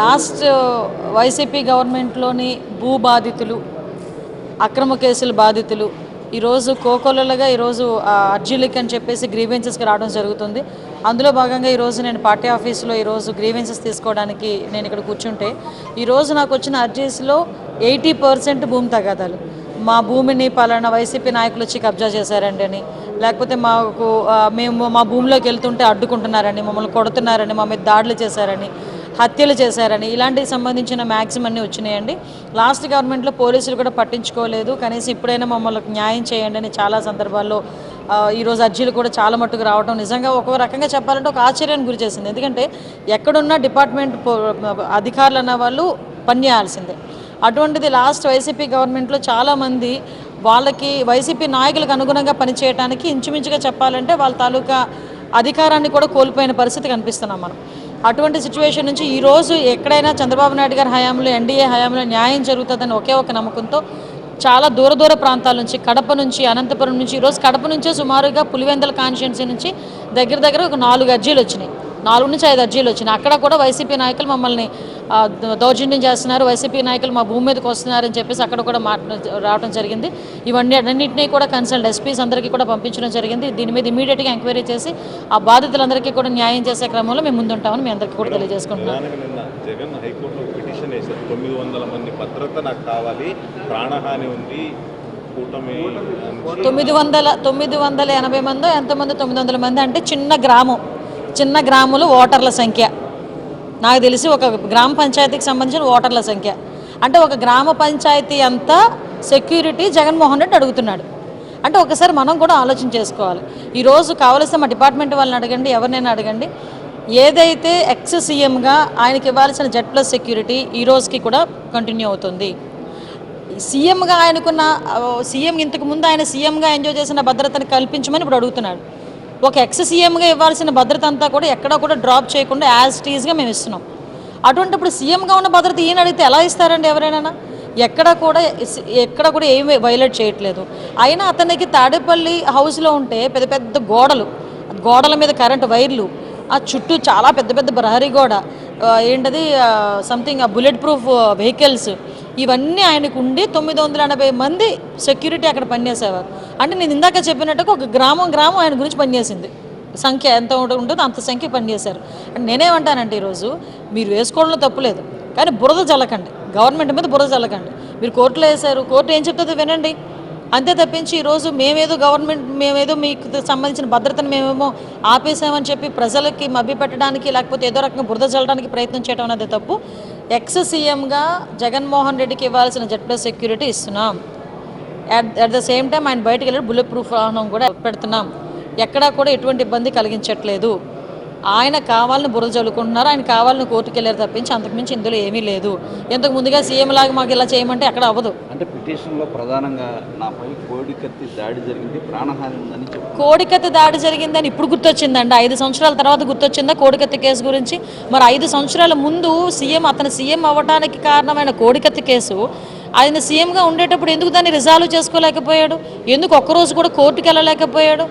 Last YCP గవర్నమెంట్లోని భూ బాధితులు అక్రమ కేసుల బాధితులు ఈరోజు కోకొల్లలుగా ఈరోజు అర్జీలకి అని చెప్పేసి గ్రీవెన్సెస్కి రావడం జరుగుతుంది. అందులో భాగంగా ఈరోజు నేను పార్టీ ఆఫీస్లో ఈరోజు గ్రీవెన్సెస్ తీసుకోవడానికి నేను ఇక్కడ కూర్చుంటే ఈరోజు నాకు వచ్చిన అర్జీస్లో ఎయిటీ పర్సెంట్ భూమి తగాదాలు. మా భూమిని పలానా వైసీపీ నాయకులు వచ్చి కబ్జా చేశారండి అని లేకపోతే మాకు మేము మా భూమిలోకి వెళ్తుంటే అడ్డుకుంటున్నారని మమ్మల్ని కొడుతున్నారని మా మీద దాడులు చేశారని హత్యలు చేశారని. ఇలాంటికి సంబంధించిన మ్యాక్సిమం అన్నీ వచ్చినాయండి. లాస్ట్ గవర్నమెంట్లో పోలీసులు కూడా పట్టించుకోలేదు. కనీసం ఇప్పుడైనా మమ్మల్ని న్యాయం చేయండి అని చాలా సందర్భాల్లో ఈరోజు అర్జీలు కూడా చాలా మట్టుకు రావడం నిజంగా ఒక రకంగా చెప్పాలంటే ఒక ఆశ్చర్యానికి గురి చేసింది. ఎందుకంటే ఎక్కడున్న డిపార్ట్మెంట్ అధికారులు అన్న వాళ్ళు పనిచేయాల్సిందే అటువంటిది లాస్ట్ వైసీపీ గవర్నమెంట్లో చాలామంది వాళ్ళకి వైసీపీ నాయకులకు అనుగుణంగా పనిచేయడానికి ఇంచుమించుగా చెప్పాలంటే వాళ్ళ తాలూకా అధికారాన్ని కూడా కోల్పోయిన పరిస్థితి కనిపిస్తున్నాం మనం. అటువంటి సిచ్యువేషన్ నుంచి ఈరోజు ఎక్కడైనా చంద్రబాబు నాయుడు గారి హయాంలో ఎన్డీఏ హయాంలో న్యాయం జరుగుతుందని ఒకే ఒక నమ్మకంతో చాలా దూర దూర ప్రాంతాల నుంచి కడప నుంచి అనంతపురం నుంచి ఈరోజు కడప నుంచే సుమారుగా పులివెందల కాన్స్టిట్యున్సీ నుంచి దగ్గర దగ్గర ఒక నాలుగు అర్జీలు వచ్చినాయి. నాలుగు నుంచి ఐదు అర్జీలు వచ్చినాయి. అక్కడ కూడా వైసీపీ నాయకులు మమ్మల్ని దౌర్జన్యం చేస్తున్నారు. వైసీపీ నాయకులు మా భూమి మీదకి వస్తున్నారని చెప్పేసి అక్కడ కూడా మాట్లా రావడం జరిగింది. ఇవన్నీ అన్నింటినీ కూడా కన్సల్ట్ ఎస్పీస్ అందరికీ కూడా పంపించడం జరిగింది. దీని మీద ఇమీడియట్గా ఎంక్వైరీ చేసి ఆ బాధితులందరికీ కూడా న్యాయం చేసే క్రమంలో మేము ముందుంటామని మీ అందరికీ కూడా తెలియజేసుకుంటున్నాం. ప్రధానంగా నిన్న జగన్ హైకోర్టులో పిటిషన్ వేశారు. తొమ్మిది వందల మంది భద్రత నాకు కావాలి ప్రాణహాని ఉంది కూటమి నుంచి తొమ్మిది వందల తొమ్మిది వందల ఎనభై మంది ఎంతమంది తొమ్మిది వందల మంది అంటే చిన్న గ్రామం చిన్న గ్రామంలో ఓటర్ల సంఖ్య. నాకు తెలిసి ఒక గ్రామ పంచాయతీకి సంబంధించిన ఓటర్ల సంఖ్య. అంటే ఒక గ్రామ పంచాయతీ అంతా సెక్యూరిటీ జగన్మోహన్ రెడ్డి అడుగుతున్నాడు. అంటే ఒకసారి మనం కూడా ఆలోచన చేసుకోవాలి. ఈరోజు కావలసిన మా డిపార్ట్మెంట్ వాళ్ళని అడగండి ఎవరినైనా అడగండి. ఏదైతే ఎక్స్ సీఎంగా ఆయనకి ఇవ్వాల్సిన జెడ్ ప్లస్ సెక్యూరిటీ ఈ రోజుకి కూడా కంటిన్యూ అవుతుంది. సీఎంగా ఆయనకున్న సీఎం ఇంతకు ముందు ఆయన సీఎంగా ఎంజాయ్ చేసిన భద్రతను కల్పించమని ఇప్పుడు అడుగుతున్నాడు. ఒక ఎక్స్ సీఎంగా ఇవ్వాల్సిన భద్రత అంతా కూడా ఎక్కడా కూడా డ్రాప్ చేయకుండా యాజ్ టీజ్గా మేము ఇస్తున్నాం. అటువంటి ఇప్పుడు సీఎంగా ఉన్న భద్రత ఈయన అడిగితే ఎలా ఇస్తారండి ఎవరైనా? ఎక్కడ కూడా ఎక్కడ కూడా ఏమి వైలేట్ చేయట్లేదు. అయినా అతనికి తాడేపల్లి హౌస్లో ఉంటే పెద్ద పెద్ద గోడలు గోడల మీద కరెంటు వైర్లు ఆ చుట్టూ చాలా పెద్ద పెద్ద ప్రహరీ గోడ ఏంటది సంథింగ్ బుల్లెట్ ప్రూఫ్ వెహికల్స్ ఇవన్నీ ఆయనకు ఉండి తొమ్మిది వందల ఎనభై మంది సెక్యూరిటీ అక్కడ పనిచేసేవారు. అంటే నేను ఇందాక చెప్పినట్టుగా ఒక గ్రామం గ్రామం ఆయన గురించి పనిచేసింది. సంఖ్య ఎంత ఉంటుందో అంత సంఖ్య పనిచేశారు. అంటే నేనేమంటానంటే ఈరోజు మీరు వేసుకోవడంలో తప్పులేదు కానీ బురద చల్లకండి గవర్నమెంట్ మీద బురద చల్లకండి మీరు కోర్టులో వేశారు. కోర్టు ఏం చెప్తుందో వినండి. అంతే తప్పించి ఈరోజు మేమేదో గవర్నమెంట్ మేమేదో మీకు సంబంధించిన భద్రతను మేమేమో ఆపేసామని చెప్పి ప్రజలకి మభ్యపెట్టడానికి లేకపోతే ఏదో రకంగా బురద చల్లడానికి ప్రయత్నం చేయడం అనేది తప్పు. ఎక్స్ సీఎంగా జగన్మోహన్ రెడ్డికి ఇవ్వాల్సిన జెడ్ ప్లస్ సెక్యూరిటీ ఇస్తున్నాం. At at the same time ఆయన బయటకు వెళ్ళి బుల్లెట్ ప్రూఫ్ వాహనం కూడా పెడుతున్నాం. ఎక్కడా కూడా ఎటువంటి ఇబ్బంది కలిగించట్లేదు. ఆయన కావాలని బురద చల్లుకుంటున్నారు ఆయన కావాలని కోర్టుకు వెళ్ళారు తప్పించి అంతకుమించి ఇందులో ఏమీ లేదు. ఇంతకు ముందుగా సీఎం లాగా మాకు ఇలా చేయమంటే అక్కడ అవ్వదు. అంటే పిటిషన్లో ప్రధానంగా నాపై కోడి కత్తి దాడి జరిగింది ప్రాణహాని ఉందని కోడికత్తి దాడి జరిగిందని ఇప్పుడు గుర్తొచ్చిందండి. ఐదు సంవత్సరాల తర్వాత గుర్తొచ్చిందా కోడికత్తి కేసు గురించి? మరి ఐదు సంవత్సరాల ముందు సీఎం అతను సీఎం అవ్వడానికి కారణమైన కోడికత్తి కేసు ఆయన సీఎంగా ఉండేటప్పుడు ఎందుకు దాన్ని రిజాల్వ్ చేసుకోలేకపోయాడు? ఎందుకు ఒక్కరోజు కూడా కోర్టుకు వెళ్ళలేకపోయాడు?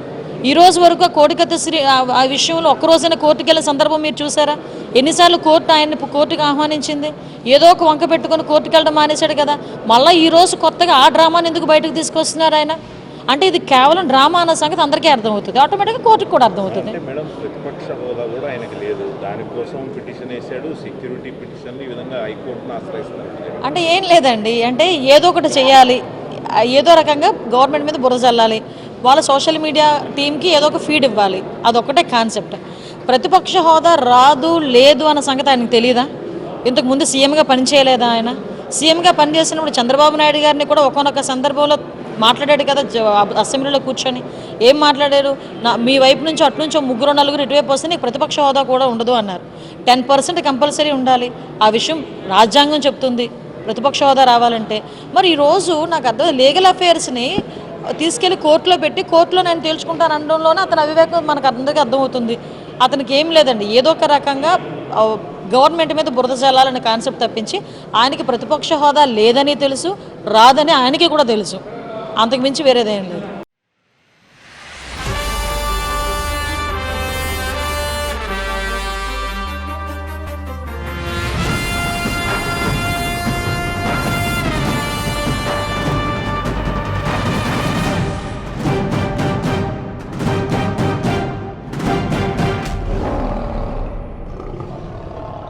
ఈ రోజు వరకు ఆ కోడికత్తి శ్రీ ఆ- విషయంలో ఒక్కరోజైనా కోర్టుకు వెళ్ళే సందర్భం మీరు చూసారా? ఎన్నిసార్లు కోర్టు ఆయన్ని కోర్టుకు ఆహ్వానించింది? ఏదో ఒక వంక పెట్టుకొని కోర్టుకు వెళ్ళడం మానేశాడు కదా. మళ్ళీ ఈ రోజు కొత్తగా ఆ డ్రామాని ఎందుకు బయటకు తీసుకొస్తున్నారు ఆయన? అంటే ఇది కేవలం డ్రామా అన్న సంగతి అందరికీ అర్థమవుతుంది. ఆటోమేటిక్గా కోర్టుకు కూడా అర్థమవుతుంది. అంటే ఏం లేదండి. అంటే ఏదో ఒకటి చేయాలి. ఏదో రకంగా గవర్నమెంట్ మీద బురద చల్లాలి వాళ్ళ సోషల్ మీడియా టీంకి ఏదో ఒక ఫీడ్ ఇవ్వాలి. అదొక్కటే కాన్సెప్ట్ ప్రతిపక్ష హోదా రాదు లేదు అన్న సంగతి ఆయనకు తెలియదా ఇంతకు ముందు సీఎంగా పనిచేయలేదా ఆయన? సీఎంగా పనిచేసినప్పుడు చంద్రబాబు నాయుడు గారిని కూడా ఒకనొక సందర్భంలో మాట్లాడాడు కదా అసెంబ్లీలో కూర్చొని. ఏం మాట్లాడారు? నా మీ వైపు నుంచి అట్నుంచో ముగ్గురు నలుగురు ఇటువైపు వస్తే నీకు ప్రతిపక్ష హోదా కూడా ఉండదు అన్నారు. టెన్ పర్సెంట్ కంపల్సరీ ఉండాలి. ఆ విషయం రాజ్యాంగం చెప్తుంది. ప్రతిపక్ష హోదా రావాలంటే. మరి ఈరోజు నాకు అర్థం లీగల్ అఫేర్స్ని తీసుకెళ్ళి కోర్టులో పెట్టి కోర్టులో నేను తేల్చుకుంటాను అనడంలోనే అతని అవివేకం మనకు అందరికీ అర్థమవుతుంది. అతనికి ఏం లేదండి. ఏదో ఒక రకంగా గవర్నమెంట్ మీద బురద చల్లాలనే కాన్సెప్ట్ తప్పించి ఆయనకి ప్రతిపక్ష హోదా లేదని తెలుసు రాదని ఆయనకి కూడా తెలుసు. అంతకు మించి వేరేదేం లేదు.